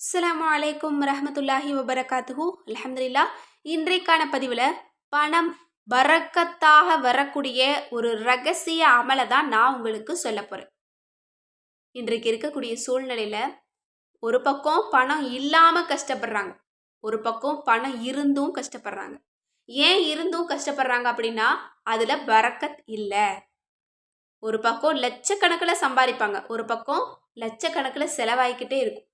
அஸ்லாம் அலைக்கும் ரஹமத்துல்லாஹி வபரகாத்துஹு. அலமதுல்லா இன்றைக்கான பதிவில் பணம் வரக்கத்தாக வரக்கூடிய ஒரு ரகசிய அமலை தான் நான் உங்களுக்கு சொல்ல போகிறேன் இன்றைக்கு இருக்கக்கூடிய சூழ்நிலையில் ஒரு பக்கம் பணம் இல்லாமல் கஷ்டப்படுறாங்க ஒரு பக்கம் பணம் இருந்தும் கஷ்டப்படுறாங்க. ஏன் இருந்தும் கஷ்டப்படுறாங்க அப்படின்னா அதில் வரக்கத் இல்லை. ஒரு பக்கம் லட்சக்கணக்கில் சம்பாதிப்பாங்க ஒரு பக்கம் லட்சக்கணக்கில் செலவாகிக்கிட்டே இருக்கும்.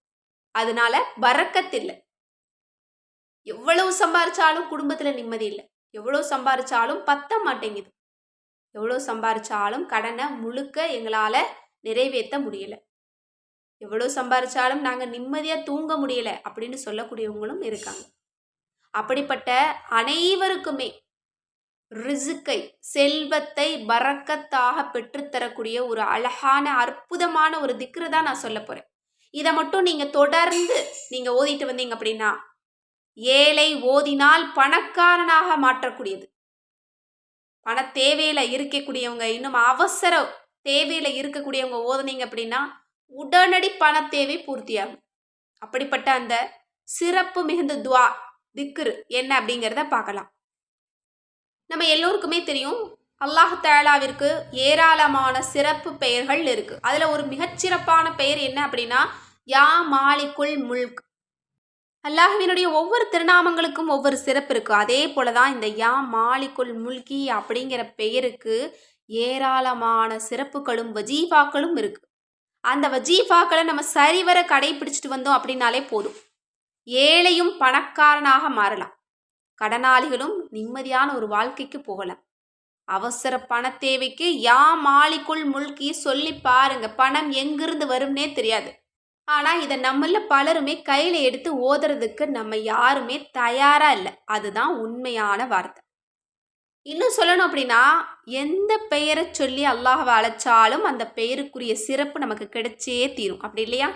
அதனால பறக்கத்தில்லை எவ்வளவு சம்பாரிச்சாலும் குடும்பத்துல நிம்மதி இல்லை. எவ்வளவு சம்பாரிச்சாலும் பத்த மாட்டேங்குது. எவ்வளவு சம்பாரிச்சாலும் கடனை முழுக்க எங்களால நிறைவேற்ற முடியல. எவ்வளவு சம்பாரிச்சாலும் நாங்க நிம்மதியா தூங்க முடியல அப்படின்னு சொல்லக்கூடியவங்களும் இருக்காங்க. அப்படிப்பட்ட அனைவருக்குமே ரிசுக்கை செல்வத்தை பறக்கத்தாக பெற்றுத்தரக்கூடிய ஒரு அழகான அற்புதமான ஒரு திக்ரு தான் நான் சொல்ல போறேன். இதை மட்டும் நீங்கள் தொடர்ந்து நீங்கள் ஓதிட்டு வந்தீங்க அப்படின்னா ஏழை ஓதினால் பணக்காரனாக மாற்றக்கூடியது. பண தேவையில் இருக்கக்கூடியவங்க இன்னும் அவசர தேவையில் இருக்கக்கூடியவங்க ஓதுனீங்க அப்படின்னா உடனடி பண தேவை பூர்த்தியாகும். அப்படிப்பட்ட அந்த சிறப்பு மிகுந்த துவா திக்ரு என்ன அப்படிங்கிறத பார்க்கலாம். நம்ம எல்லோருக்குமே தெரியும் அல்லாஹ் தாலாவிற்கு ஏராளமான சிறப்பு பெயர்கள் இருக்கு. அதுல ஒரு மிகச்சிறப்பான பெயர் என்ன அப்படின்னா யா மாலிக்குல் முல்க். அல்லாஹுவினுடைய ஒவ்வொரு திருநாமங்களுக்கும் ஒவ்வொரு சிறப்பு இருக்கு. அதே போலதான் இந்த யா மாலிக்குல் முல்கி அப்படிங்கிற பெயருக்கு ஏராளமான சிறப்புகளும் வஜீஃபாக்களும் இருக்கு. அந்த வஜீஃபாக்களை நம்ம சரிவர கடைபிடிச்சிட்டு வந்தோம் அப்படின்னாலே போதும். ஏழையும் பணக்காரனாக மாறலாம். கடனாளிகளும் நிம்மதியான ஒரு வாழ்க்கைக்கு போகலாம். அவசர பண தேவைக்கு யா மாலிக்குள் முல்கி சொல்லி பாருங்க. பணம் எங்கிருந்து வரும்னே தெரியாது. ஆனால் இதை நம்மள பலருமே கையில் எடுத்து ஓதுறதுக்கு நம்ம யாருமே தயாராக இல்லை. அதுதான் உண்மையான வார்த்தை. இன்னும் சொல்லணும் அப்படின்னா எந்த பெயரை சொல்லி அல்லாஹை அழைச்சாலும் அந்த பெயருக்குரிய சிறப்பு நமக்கு கிடைச்சே தீரும். அப்படி இல்லையா?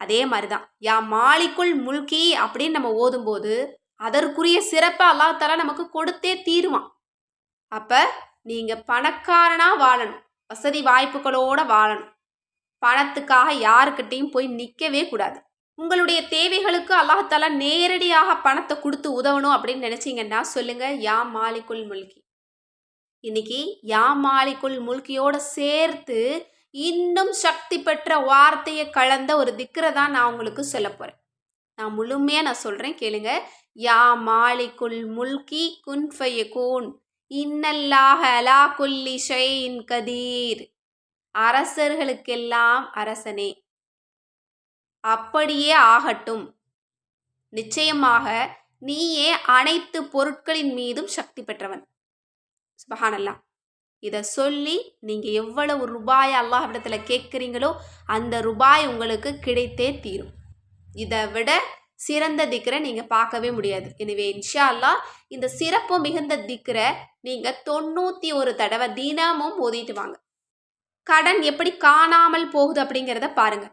அதே மாதிரி தான் யா மாலிக்குள் முல்கி அப்படின்னு நம்ம ஓதும்போது அதற்குரிய சிறப்பை அல்லாஹால நமக்கு கொடுத்தே தீருவான். அப்போ நீங்கள் பணக்காரனாக வாழணும். வசதி வாய்ப்புகளோடு வாழணும். பணத்துக்காக யாருக்கிட்டையும் போய் நிற்கவே கூடாது. உங்களுடைய தேவைகளுக்கு அல்லாஹால நேரடியாக பணத்தை கொடுத்து உதவணும் அப்படின்னு நினச்சிங்கன்னா சொல்லுங்கள் யா மாலிக்குள் முல்கி. இன்னைக்கு யா மாலிக்குள் முல்கியோட சேர்த்து இன்னும் சக்தி பெற்ற வார்த்தையை கலந்த ஒரு திக்கரை தான் நான் உங்களுக்கு சொல்ல போகிறேன் நான் முழுமையாக நான் சொல்கிறேன் கேளுங்க. யா மாலிக்குள் முல்கி குன்ஃபய கூன் இன்னல்லாஹ அலா குல்லி ஷைன் கதீர். அரசர்களுக்கெல்லாம் அரசனே. அப்படியே ஆகட்டும். நிச்சயமாக நீயே அனைத்து பொருட்களின் மீதும் சக்தி பெற்றவன். சுபஹானல்லா. இதை சொல்லி நீங்கள் எவ்வளவு ரூபாய் அல்லாஹிடத்தில் கேட்குறீங்களோ அந்த ரூபாய் உங்களுக்கு கிடைத்தே தீரும். இதை விட சிறந்த திக்கரை நீங்கள் பார்க்கவே முடியாது. எனவே இன்ஷா அல்லா இந்த சிறப்பு மிகுந்த திக்கரை நீங்கள் தொண்ணூற்றி ஒரு தடவை தினமும் ஓதிட்டு வாங்க. கடன் எப்படி காணாமல் போகுது அப்படிங்கிறத பாருங்க.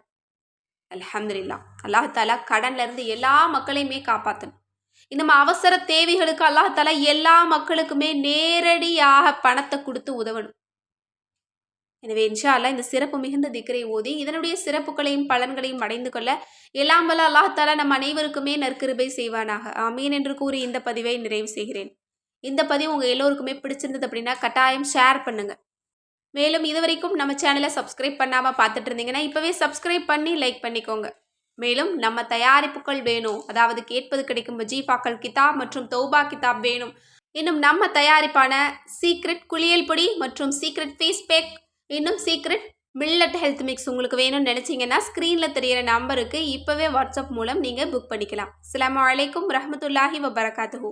அலமதுல்லா அல்லாஹாலா கடன்ல இருந்து எல்லா மக்களையுமே காப்பாற்றணும் இந்த அவசர தேவைகளுக்கு அல்லாஹாலா எல்லா மக்களுக்குமே நேரடியாக பணத்தை கொடுத்து உதவணும். எனவே இன்ஷா அல்லா இந்த சிறப்பு மிகுந்த திக்கரை ஓதி இதனுடைய சிறப்புகளையும் பலன்களையும் அடைந்து கொள்ள எல்லாம் வல்ல அல்லாஹாலா நம் அனைவருக்குமே நற்கிருபை செய்வானாக. ஆமீன் என்று கூறி இந்த பதிவை நிறைவு செய்கிறேன். இந்த பதிவு உங்கள் எல்லோருக்குமே பிடிச்சிருந்தது அப்படின்னா கட்டாயம் ஷேர் பண்ணுங்கள் மேலும் இது வரைக்கும் நம்ம சேனலை சப்ஸ்கிரைப் பண்ணாமல் பார்த்துட்டு இருந்தீங்கன்னா இப்போவே சப்ஸ்கிரைப் பண்ணி லைக் பண்ணிக்கோங்க. மேலும் நம்ம தயாரிப்புகள் வேணும். அதாவது கேட்பது கிடைக்கும் வஜீஃபாக்கள் கிதாப் மற்றும் தௌபா கிதாப் வேணும். இன்னும் நம்ம தயாரிப்பான சீக்ரெட் குளியல் பொடி மற்றும் சீக்ரெட் ஃபேஸ் பேக் இன்னும் சீக்ரெட் மில்லட் ஹெல்த் மிக்ஸ் உங்களுக்கு வேணும்னு நினச்சிங்கன்னா ஸ்க்ரீனில் தெரிகிற நம்பருக்கு இப்போவே வாட்ஸ்அப் மூலம் நீங்கள் புக் பண்ணிக்கலாம். அஸ்லாம் வலைக்கம் ரஹமத்துல்லாஹி வபரகாத்துஹூ.